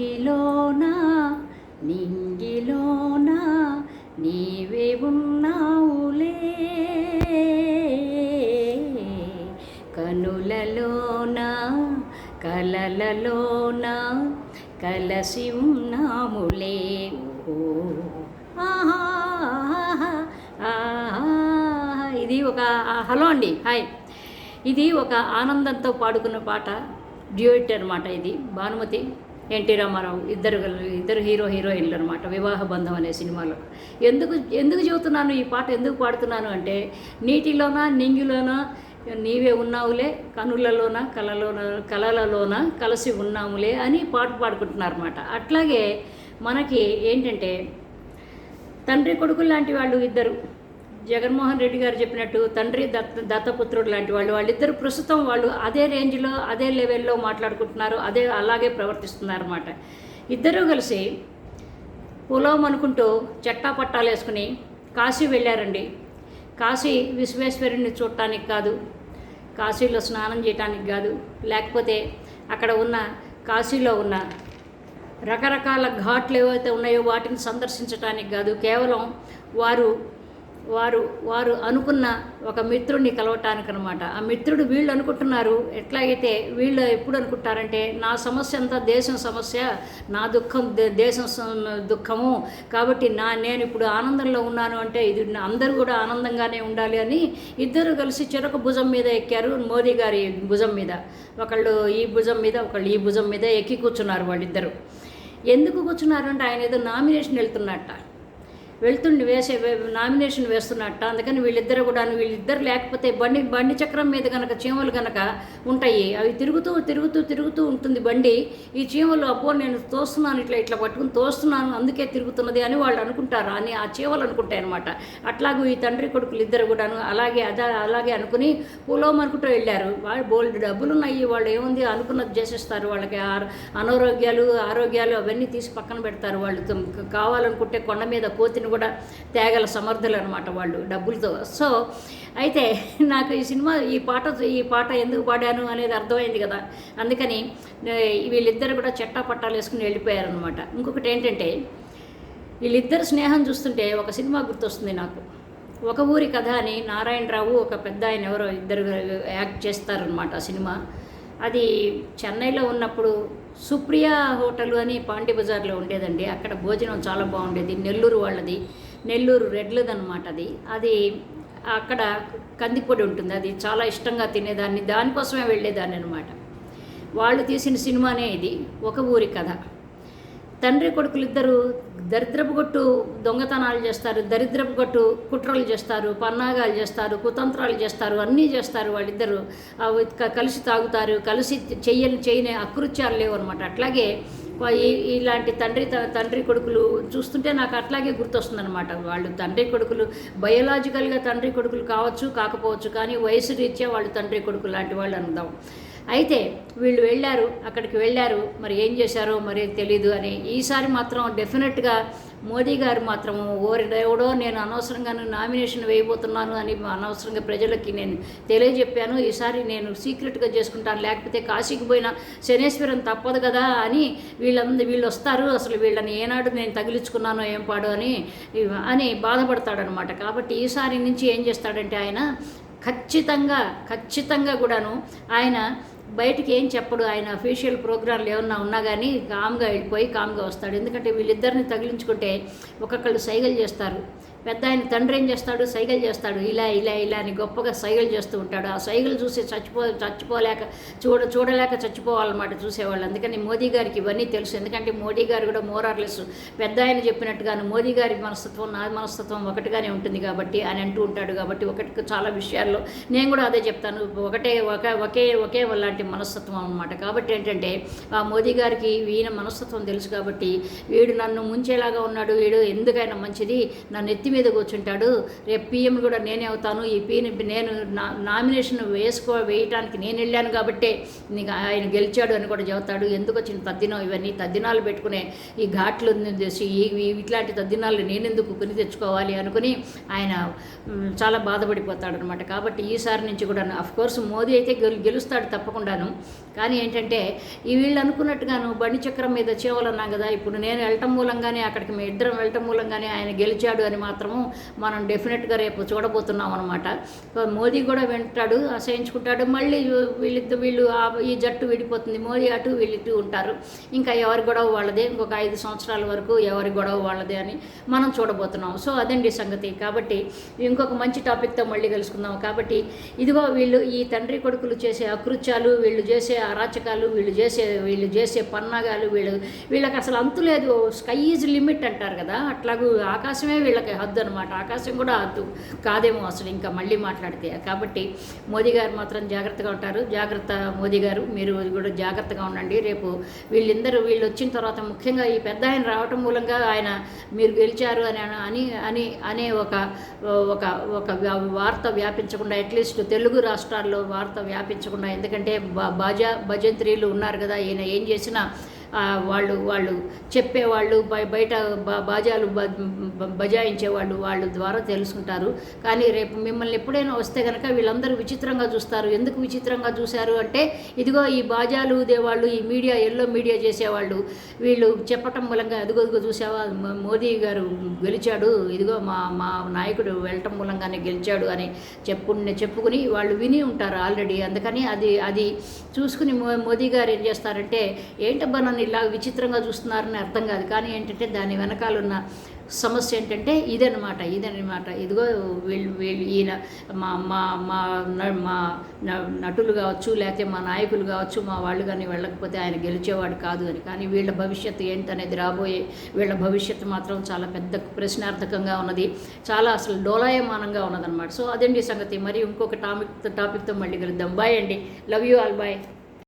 నీటిలోన? నింగిలోన? నీవే ఉన్నావులే. కనులలోన? కలలలోన? కలసి ఉన్నాములే. ఓ ఆహా, ఇది ఒక హలో అండి. హాయ్. ఇది ఒక ఆనందంతో పాడుకున్న పాట. డ్యూయట్ అనమాట ఇది. భానుమతి ఎన్టీ రామారావు ఇద్దరు ఇద్దరు హీరో హీరోయిన్లు అనమాట వివాహ బంధం అనే సినిమాలో. ఎందుకు ఎందుకు చెబుతున్నాను ఈ పాట ఎందుకు పాడుతున్నాను అంటే నీటిలోన నింగిలోన నీవే ఉన్నావులే కనులలోన కలలోన కలలలోన కలిసి ఉన్నాములే అని పాట పాడుకుంటున్నారు అనమాట అట్లాగే మనకి ఏంటంటే తండ్రి కొడుకులు లాంటి వాళ్ళు ఇద్దరు. జగన్మోహన్ రెడ్డి గారు చెప్పినట్టు తండ్రి దత్త దత్తపుత్రుడు లాంటి వాళ్ళు వాళ్ళిద్దరు ప్రస్తుతం వాళ్ళు అదే రేంజ్లో అదే లెవెల్లో మాట్లాడుకుంటున్నారు అదే అలాగే ప్రవర్తిస్తున్నారు అనమాట ఇద్దరూ కలిసి పొలం అనుకుంటూ చట్టా పట్టాలు వేసుకుని కాశీ వెళ్ళారండి. కాశీ విశ్వేశ్వరుని చూడటానికి కాదు కాశీలో స్నానం చేయటానికి కాదు లేకపోతే అక్కడ ఉన్న కాశీలో ఉన్న రకరకాల ఘాట్లు ఏవైతే ఉన్నాయో వాటిని సందర్శించడానికి కాదు కేవలం వారు వారు వారు అనుకున్న ఒక మిత్రుడిని కలవటానికి అనమాట ఆ మిత్రుడు వీళ్ళు అనుకుంటున్నారు ఎట్లాగైతే వీళ్ళు ఎప్పుడు అనుకుంటారంటే నా సమస్య అంతా దేశం సమస్య నా దుఃఖం దే- దేశం దుఃఖము. కాబట్టి నా నేను ఇప్పుడు ఆనందంలో ఉన్నాను అంటే ఇది అందరూ కూడా ఆనందంగానే ఉండాలి అని ఇద్దరు కలిసి చెరొక భుజం మీద ఎక్కారు మోదీ గారి భుజం మీద. ఒకళ్ళు ఈ భుజం మీద ఒకళ్ళు ఈ భుజం మీద ఎక్కి కూర్చున్నారు వాళ్ళిద్దరు. ఎందుకు కూర్చున్నారు అంటే ఆయన ఏదో నామినేషన్ వెళ్తున్నట్ట. వెళ్తుండి వేసే వే- నామినేషన్ వేస్తున్నట్ట. అందుకని వీళ్ళిద్దరు కూడా వీళ్ళిద్దరు లేకపోతే బండి బండి చక్రం మీద కనుక చీమలు కనుక ఉంటాయి అవి తిరుగుతూ తిరుగుతూ తిరుగుతూ ఉంటుంది బండి. ఈ చీమలు అబ్బో నేను తోస్తున్నాను ఇట్లా ఇట్లా పట్టుకుని తోస్తున్నాను అందుకే తిరుగుతున్నది అని వాళ్ళు అనుకుంటారు. అని ఆ చీమలు అనుకుంటాయి అనమాట అట్లాగూ ఈ తండ్రి కొడుకులు ఇద్దరు కూడాను అలాగే అదా అలాగే అనుకుని పొలం అనుకుంటూ వెళ్ళారు. వాళ్ళు బోల్డ్ డబ్బులు ఉన్నాయి వాళ్ళు ఏముంది అనుకున్నది చేసేస్తారు. వాళ్ళకి అనారోగ్యాలు ఆరోగ్యాలు అవన్నీ తీసి పక్కన పెడతారు. వాళ్ళు కావాలనుకుంటే కొండ మీద కోతిని కూడా తేగల సమర్థులు అనమాట వాళ్ళు డబ్బులతో. సో అయితే నాకు ఈ సినిమా ఈ పాట ఈ పాట ఎందుకు పాడాను అనేది అర్థమైంది కదా. అందుకని వీళ్ళిద్దరు కూడా చెట్టా పట్టాలు వేసుకుని వెళ్ళిపోయారనమాట ఇంకొకటి ఏంటంటే వీళ్ళిద్దరు స్నేహం చూస్తుంటే ఒక సినిమా గుర్తొస్తుంది నాకు. ఒక ఊరి కథ అని నారాయణరావు ఒక పెద్ద ఆయన ఎవరో ఇద్దరు యాక్ట్ చేస్తారనమాట ఆ సినిమా. అది చెన్నైలో ఉన్నప్పుడు సుప్రియ హోటల్ అని పాండి బజార్లో ఉండేదండి. అక్కడ భోజనం చాలా బాగుండేది. నెల్లూరు వాళ్ళది. నెల్లూరు రెడ్లదనమాట అది. అది అక్కడ కందిపొడి ఉంటుంది. అది చాలా ఇష్టంగా తినేదాన్ని. దానికోసమే వెళ్ళేదాన్ని అనమాట వాళ్ళు తీసిన సినిమానే ఇది. ఒక ఊరి కథ. తండ్రి కొడుకులు ఇద్దరు దరిద్రపు కొట్టు దొంగతనాలు చేస్తారు దరిద్రపు కొట్టు కుట్రలు చేస్తారు పన్నాగాలు చేస్తారు కుతంత్రాలు చేస్తారు అన్నీ చేస్తారు వాళ్ళిద్దరు. కలిసి తాగుతారు కలిసి చెయ్యని చేయని అకృత్యాలు లేవు అనమాట అట్లాగే ఇలాంటి తండ్రి త- తండ్రి కొడుకులు చూస్తుంటే నాకు అట్లాగే గుర్తొస్తుందనమాట వాళ్ళు తండ్రి కొడుకులు బయోలాజికల్గా తండ్రి కొడుకులు కావచ్చు కాకపోవచ్చు కానీ వయసు రీత్యా వాళ్ళు తండ్రి కొడుకులు లాంటి వాళ్ళు అనుదాం అయితే వీళ్ళు వెళ్ళారు అక్కడికి వెళ్ళారు. మరి ఏం చేశారో మరి తెలీదు అని ఈసారి మాత్రం డెఫినెట్గా మోదీ గారు మాత్రం ఓరి దేవుడో నేను అనవసరంగా నామినేషన్ వేయబోతున్నాను అని అనవసరంగా ప్రజలకి నేను తెలియజెప్పాను. ఈసారి నేను సీక్రెట్గా చేసుకుంటాను లేకపోతే కాశీకి పోయిన శనేశ్వరం తప్పదు కదా అని వీళ్ళందరూ వీళ్ళు వస్తారు. అసలు వీళ్ళని ఏనాడు నేను తగిలించుకున్నానో ఏం పాడు అని అని బాధపడతాడనమాట కాబట్టి ఈసారి నుంచి ఏం చేస్తాడంటే ఆయన ఖచ్చితంగా ఖచ్చితంగా కూడాను ఆయన బయటికి ఏం చెప్పడు. ఆయన అఫీషియల్ ప్రోగ్రాంలు ఏమన్నా ఉన్నా కానీ కామ్గా వెళ్ళిపోయి కామ్గా వస్తాడు. ఎందుకంటే వీళ్ళిద్దరిని తగిలించుకుంటే ఒక్కొక్కళ్ళు సైగలు చేస్తారు. పెద్ద ఆయన తండ్రి ఏం చేస్తాడు? సైగలు చేస్తాడు. ఇలా ఇలా ఇలా అని గొప్పగా సైగలు చేస్తూ ఉంటాడు. ఆ సైగలు చూసి చచ్చిపో చచ్చిపోలేక చూడ చూడలేక చచ్చిపోవాలన్నమాట చూసేవాళ్ళు. అందుకని మోదీ గారికి ఇవన్నీ తెలుసు. ఎందుకంటే మోదీ గారు కూడా మోరార్లెస్ పెద్ద ఆయన చెప్పినట్టుగాను మోదీ గారి మనస్తత్వం నా మనస్తత్వం ఒకటిగానే ఉంటుంది కాబట్టి అని అంటూ ఉంటాడు కాబట్టి ఒకటి చాలా విషయాల్లో నేను కూడా అదే చెప్తాను. ఒకటే ఒక ఒకే ఒకే లాంటి మనస్తత్వం అనమాట కాబట్టి ఏంటంటే ఆ మోదీ గారికి ఈయన మనస్తత్వం తెలుసు కాబట్టి వీడు నన్ను ముంచేలాగా ఉన్నాడు. వీడు ఎందుకైనా మంచిది. నన్ను ఎత్తి ఇంటి మీద కూర్చుంటాడు. రేపు పీఎం కూడా నేనే అవుతాను. ఈ పిఎం నేను నా నామినేషన్ వేసుకో వేయటానికి నేను వెళ్ళాను కాబట్టే నీకు ఆయన గెలిచాడు అని కూడా చెబుతాడు. ఎందుకు వచ్చిన తద్దినం ఇవన్నీ? తద్దినాలు పెట్టుకునే ఈ ఘాట్లు చేసి ఇట్లాంటి తద్దినాలు నేనెందుకు కొని తెచ్చుకోవాలి అనుకుని ఆయన చాలా బాధపడిపోతాడు అనమాట కాబట్టి ఈసారి నుంచి కూడా అఫ్ కోర్స్ మోదీ అయితే గెలు గెలుస్తాడు తప్పకుండాను. కానీ ఏంటంటే ఈ వీళ్ళు అనుకున్నట్టుగాను బండి చక్రం మీద చేవలన్నాం కదా. ఇప్పుడు నేను వెళ్ళటం మూలంగానే అక్కడికి మీ ఇద్దరం వెళ్ళటం మూలంగానే ఆయన గెలిచాడు అని మాత్రం మాత్రము మనం డెఫినెట్గా రేపు చూడబోతున్నాం అనమాట మోదీ కూడా వింటాడు అసహించుకుంటాడు. మళ్ళీ వీళ్ళిద్దరు వీళ్ళు ఆ- ఈ జట్టు విడిపోతుంది. మోదీ అటు వీళ్ళు ఇటు ఉంటారు. ఇంకా ఎవరి గొడవ వాళ్ళదే? ఇంకొక ఐదు సంవత్సరాల వరకు ఎవరి గొడవ వాళ్ళదే అని మనం చూడబోతున్నాం. సో అదండి సంగతి. కాబట్టి ఇంకొక మంచి టాపిక్తో మళ్ళీ కలుసుకుందాం. కాబట్టి ఇదిగో వీళ్ళు ఈ తండ్రి కొడుకులు చేసే అకృత్యాలు వీళ్ళు చేసే అరాచకాలు వీళ్ళు చేసే వీళ్ళు చేసే పన్నాగాలు వీళ్ళు వీళ్ళకి అసలు అంతులేదు స్కై ఈజ్ లిమిట్ అంటారు కదా. అట్లాగూ ఆకాశమే వీళ్ళకి వద్దు అనమాట ఆకాశం కూడా హద్దు కాదేమో అసలు ఇంకా మళ్ళీ మాట్లాడితే. కాబట్టి మోదీ గారు మాత్రం జాగ్రత్తగా ఉంటారు. జాగ్రత్త మోదీ గారు. మీరు కూడా జాగ్రత్తగా ఉండండి. రేపు వీళ్ళిందరూ వీళ్ళు వచ్చిన తర్వాత ముఖ్యంగా ఈ పెద్ద ఆయన రావటం మూలంగా ఆయన మీరు గెలిచారు అని అని అని అనే ఒక ఒక ఒక వ్యా- వార్త వ్యాపించకుండా అట్లీస్ట్ తెలుగు రాష్ట్రాల్లో వార్త వ్యాపించకుండా ఎందుకంటే బాజా భజంత్రీలు ఉన్నారు కదా. ఈయన ఏం చేసినా వాళ్ళు వాళ్ళు చెప్పేవాళ్ళు బయట బాజాలు బజాయించేవాళ్ళు వాళ్ళ ద్వారా తెలుసుకుంటారు. కానీ రేపు మిమ్మల్ని ఎప్పుడైనా వస్తే కనుక వీళ్ళందరూ విచిత్రంగా చూస్తారు. ఎందుకు విచిత్రంగా చూశారు అంటే ఇదిగో ఈ బాజాలు ఊదేవాళ్ళు ఈ మీడియా ఎల్లో మీడియా చేసేవాళ్ళు వీళ్ళు చెప్పటం మూలంగా అదిగో ఇదిగో చూసావా మోదీ గారు గెలిచాడు ఇదిగో మా మా నాయకుడు వెళ్ళటం మూలంగానే గెలిచాడు అని చెప్పు చెప్పుకుని వాళ్ళు విని ఉంటారు ఆల్రెడీ. అందుకని అది అది చూసుకుని మో మోదీ గారు ఏం చేస్తారంటే ఏంటబ్బా నన్ను ఇలా విచిత్రంగా చూస్తున్నారని అర్థం కాదు. కానీ ఏంటంటే దాని వెనకాల ఉన్న సమస్య ఏంటంటే ఇదనమాట ఇదనమాట ఇదిగో వీళ్ళు వీళ్ళు ఈయన మా మా మా న- మా నటులు కావచ్చు లేకపోతే మా నాయకులు కావచ్చు మా వాళ్ళు కానీ వెళ్ళకపోతే ఆయన గెలిచేవాడు కాదు అని. కానీ వీళ్ళ భవిష్యత్తు ఏంటనేది రాబోయే వీళ్ళ భవిష్యత్తు మాత్రం చాలా పెద్ద ప్రశ్నార్థకంగా ఉన్నది. చాలా అసలు డోలాయమానంగా ఉన్నదన్నమాట. సో అదండి సంగతి. మరి ఇంకొక టాపిక్ టాపిక్తో మళ్ళీ కలుద్దాం. బాయ్ అండి. Love you all. బాయ్.